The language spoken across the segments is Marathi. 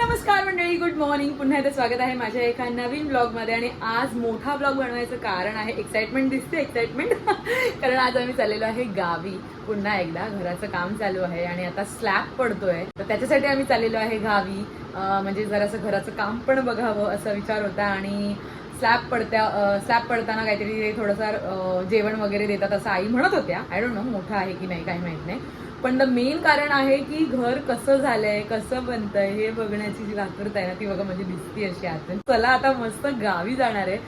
नमस्कार मंडळी गुड मॉर्निंग पुन्हा एकदा स्वागत आहे माझ्या एका नवीन ब्लॉगमध्ये आणि आज मोठा ब्लॉग बनवायचं कारण आहे एक्साइटमेंट दिसते एक्साइटमेंट कारण आज आम्ही चाललेलो आहे गावी. पुन्हा एकदा घराचं काम चालू आहे आणि आता स्लॅब पडतोय. तर त्याच्यासाठी आम्ही चाललेलो आहे गावी. म्हणजे जरासं घराचं काम पण बघावं असा विचार होता आणि स्लॅब पडत्या स्लॅब पडताना काहीतरी थोडंसं जेवण वगैरे देतात असं आई म्हणत होत्या. आय डोंट नो मोठं आहे की नाही काही माहीत नाही. पण द मेन कारण आहे की घर कसं झालंय कसं बनतंय हे बघण्याची जी वाकरत आहे ना ती बघा म्हणजे दिसती अशी आत चला आता मस्त गावी जाणार आहे.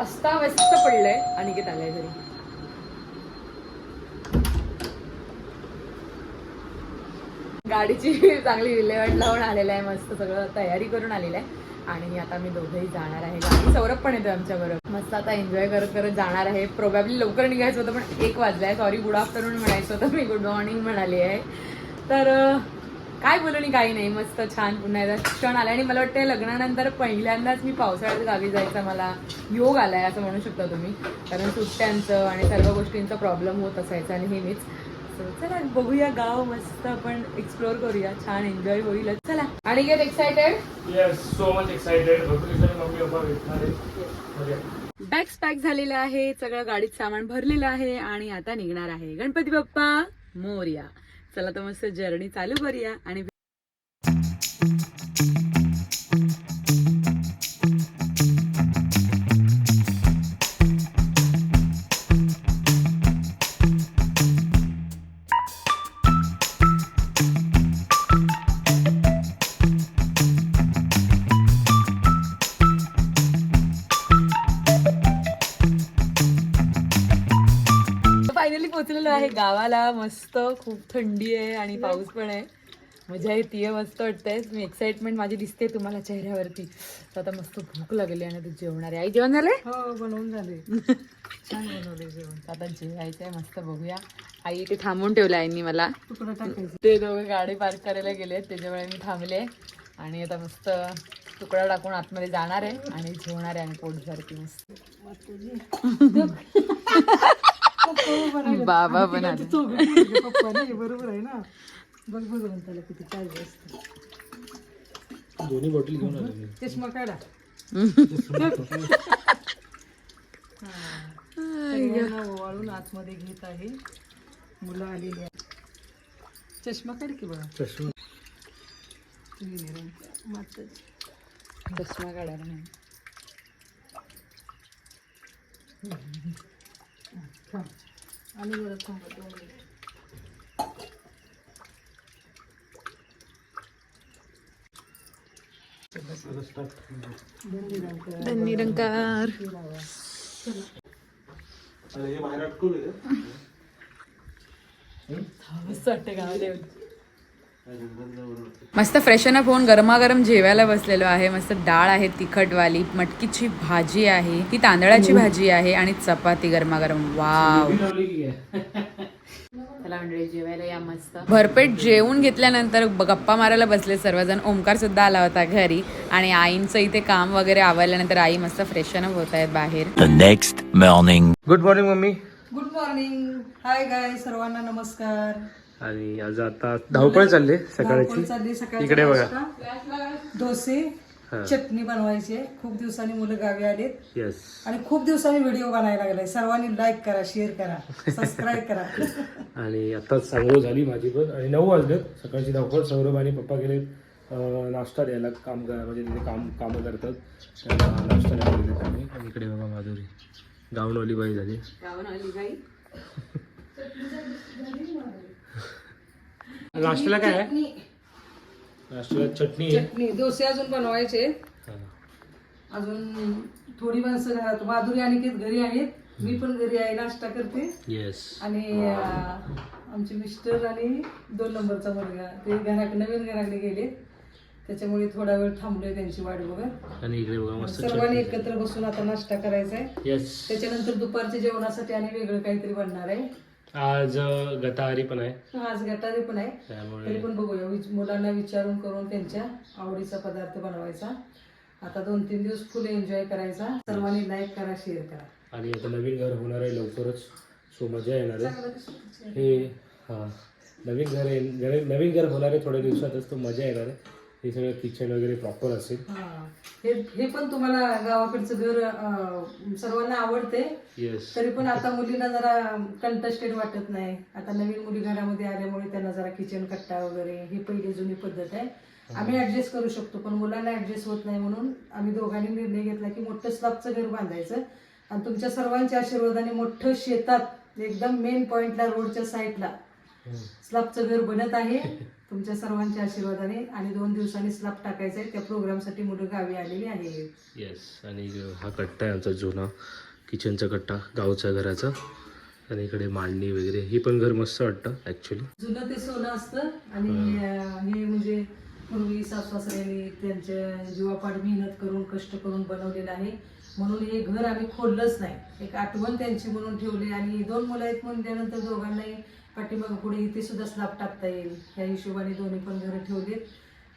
अस्ताव्यस्त पडलंय. अनिकेत आलाय घरी. गाडीची चांगली विल्हेवाट लावून आलेलं आहे मस्त सगळं तयारी करून आलेलं आहे. आणि आता मी दोघंही जाणार आहे. गाडी सौरभ पण येतो आमच्याबरोबर मस्त आता एन्जॉय करत करत जाणार आहे. प्रोबॅबली लवकर निघायचं होतं पण एक वाजलाय सॉरी गुड आफ्टरनून म्हणायचं होतं. मी गुड मॉर्निंग म्हणाली आहे. तर काय बोलू काही नाही. मस्त छान पुन्हा एकदा क्षण आला आणि मला वाटतं लग्नानंतर पहिल्यांदाच मी पावसाळ्यात गावी जायचा मला योग आलाय असं म्हणू शकता तुम्ही. कारण सुट्ट्यांचं आणि सर्व गोष्टींचा प्रॉब्लेम होत असायचा नेहमीच चला बघूया गाव मस्त आपण एक्सप्लोअर करूया. छान एन्जॉय होईल. चला. आणि get excited yes so much मजा. बॅग्स पॅक झालेलं आहे. सगळं गाडीत सामान भरलेलं आहे आणि आता निघणार आहे गणपती बाप्पा मोर्या. चला तर मस्त जर्नी चालू करूया आणि गावाला मस्त खूप थंडी आहे आणि पाऊस पण आहे. मजा येते मस्त वाटतंय. मी एक्साइटमेंट माझी दिसते तुम्हाला चेहऱ्यावरती. तर आता मस्त भूक लागली आणि तू जेवणार आहे. आई जेवण झालंय? हो बनवून झाले. छान बनवले जेवण. आता जेवायचंय मस्त बघूया. आई ते थांबून ठेवलं आईनी मला. ते दोघं गाडी पार्क करायला गेले त्याच्यामुळे मी थांबले. आणि आता मस्त तुकडा टाकून आतमध्ये जाणार आहे आणि जेवणार आहे आणि पोट मस्त. बाबा आले. पप्पा नाही बरोबर आहे ना? बघ बघ त्याला किती पाहिजे असतं दोन्ही बॉटल घेऊन आलो मी. चष्मा काढा. ओवाळून आतमध्ये घेत आहे. मुलं आलेली आहेत. चष्मा काढ की बघा चष्मा. काढायला नाही थांब आणि जरा थांबा दोन मिनिट. धन्यवाद निरंकार हे बाहेर अटकवलं मस्त फ्रेशन अप होऊन गरमागरम जेवायला बसलेलो आहे. मस्त डाळ आहे तिखटवाली मटकीची भाजी आहे ती तांदळाची भाजी आहे आणि चपाती गरमागरम. वाव. चला मंडळी जेवायला या मस्त. भरपेट जेवून घेतल्यानंतर गप्पा मारायला बसले सर्वजण. ओमकार सुद्धा आला होता घरी आणि आईंचं इथे काम वगैरे आवरल्यानंतर आई मस्त फ्रेशन अप होत आहेत बाहेर. Next morning. Good morning mummy. Good morning hi guy सर्वांना नमस्कार. आणि आज आता धावपळ चालली धावपळ सकाळची. चालली सकाळचा इकडे बघा. डोसे हा. चटणी बनवायची आहे. खूप दिवसांनी मुलं गावी आलेत. येस आणि खूप दिवसांनी व्हिडिओ बनायला लागलाय. सर्वांनी लाईक करा शेअर करा सबस्क्राईब करा. आणि आताच सांगू झाली माझी पण. आणि नऊ वाजलेत. सकाळची धावपळ. सौरभ आणि पप्पा गेले अं, नाश्ता द्यायला काम करा म्हणजे तिथे काम कामं करतात. त्यांना नाश्ता द्यायला आणि इकडे बघा माधुरी. गावनवली बाई झाली नाश्त्याला काय आहे? नाश्त्याला चटणी आहे. चटणी. डोसे अजून बनवायचे. अजून थोडी माणसं घरात माधुरी आणि घरी आहेत. मी पण घरी आहे नाश्ता करते. येस आणि अं, आमचे मिस्टर आणि दोन नंबरचा मुलगा. ते घराकडे नवीन घराकडे गेले. त्याच्यामुळे थोडा वेळ थांबलोय त्यांची वाट बघत. आणि इकडे बघा मस्त सर्वांनी एकत्र बसून आता नाश्ता करायचा आहे येस त्याच्यानंतर दुपारच्या जेवणासाठी आणि वेगळं काहीतरी बनणार आहे. आज अं, गताहारी पण आहे. आज गटारी पण आहे. त्यामुळे तरी पण बघूया. विच- मुलांना विचारून करून त्यांच्या आवडीचा पदार्थ बनवायचा. आता दोन तीन दिवस फुल एन्जॉय करायचा. सर्वांनी लाईक करा शेअर करा. आणि आता नवीन घर होणार आहे लवकरच. सो मजा येणार आहे. हे हा. नवीन घर आहे घर- नवीन घर होणार आहे थोड्या दिवसातच. तो मजा येणार आहे. हे सगळं किचन वगैरे प्रॉपर असेल. हा. हे हे पण तुम्हाला गावाकडचं घर अं, सर्वांना आवडते येस तरी पण आता मुलींना जरा कंटेस्टेड वाटत नाही. आता नवीन मुली घरामध्ये आल्यामुळे त्यांना जरा किचन कट्टा वगैरे ही पहिली जुनी पद्धत आहे. आम्ही ऍडजस्ट करू शकतो पण मुलांना ऍडजस्ट होत नाही म्हणून आम्ही दोघांनी निर्णय घेतला की मोठं स्लॅबचं घर बांधायचं. आणि तुमच्या सर्वांच्या आशीर्वादाने मोठं शेतात एकदम मेन पॉइंटला रोडच्या साईडला स्लॅबचं घर बनत आहे. तुमच्या सर्वांच्या आशीर्वादाने आणि दोन दिवसांनी स्लॅब टाकायचं आहे त्या प्रोग्रामसाठी मुलं गावी आलेली आहे येस आणि हा कट्टा आहे आमचा जुना किचनचा कट्टा गावच्या घराचा. आणि इकडे मांडणी वगैरे ही पण घर मस्त वाटतं ॲक्च्युली जुनं ते सोनं असतं. आणि अं, हे म्हणजे पूर्वी सासऱ्यांनी त्यांच्या जीवापाड मेहनत करून कष्ट करून बनवलेलं आहे. म्हणून हे घर आम्ही खोललंच नाही. एक आठवण त्यांची म्हणून ठेवली. आणि दोन मुलं आहेत म्हणल्यानंतर दोघांनाही पाठीमागं पुढे इथे सुद्धा स्लॅब टाकता येईल. या हिशोबाने दोन्ही पण घरं ठेवलीत.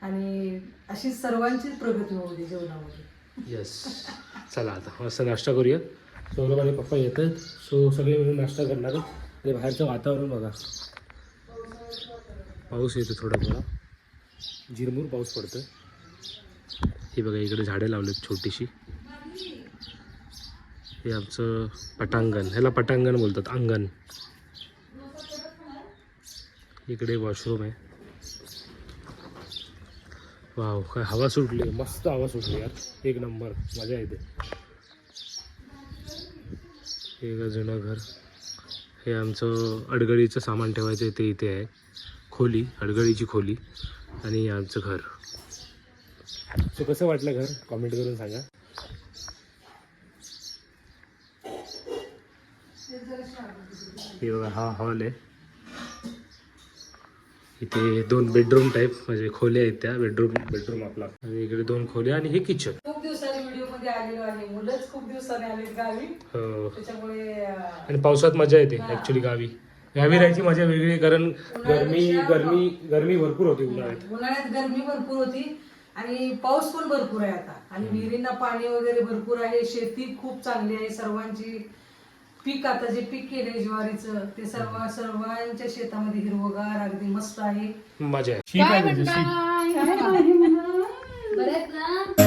आणि अशी सर्वांचीच प्रगती होऊ दे जेवणामध्ये. येस चला आता मस्त नाश्ता करूया. सौरभ आणि पप्पा येत आहेत सो सगळे मिळून नाश्ता करणार आहेत. आणि बाहेरचं वातावरण बघा. पाऊस येतो थोडा थोडा. झिरमूर पाऊस पडतो हे बघा इकडे झाडे लावलेत छोटीशी. हे आमचं पटांगण ह्याला पटांगण बोलतात अंगण. इकडे वॉशरूम आहे. वाव काय हवा सुटली मस्त हवा सुटली यार. एक नंबर मजा येते. हे एक जुनं घर. हे आमचं अडगळीचं सामान ठेवायचं ते इथे आहे. खोली अडगळीची खोली आणि आमचं घर. सो कसं वाटलं घर? कॉमेंट करून सांगा. हे बघा हा हॉल आहे. इथे दोन बेडरूम टाईप म्हणजे खोल्या आहेत त्या. बेडरूम बेडरूम आपला. आणि इकडे दोन खोल्या आणि हे किचन खूप दिवसांनी व्हिडिओमध्ये आलेलो आहे मुलंच खूप दिवसांनी आलेत गावी. हो. त्याच्यामुळे अं, आणि पावसात मजा येते ऍक्च्युली गावी. गावी राहायची मजा वेगळी आहे, कारण गरमी गरमी गरमी भरपूर होती उन्हाळ्यात. उन्हाळ्यात गरमी भरपूर होती. आणि पाऊस पण भरपूर आहे आता. आणि विहिरींना पाणी वगैरे भरपूर आहे. शेती खूप चांगली आहे. सर्वांची पीक आता जे पीक केलंय ज्वारीचं ते सर्व सर्वांच्या शेतामध्ये हिरवगार अगदी मस्त आहे. मजा आहे. म्हणजे बरेच ना?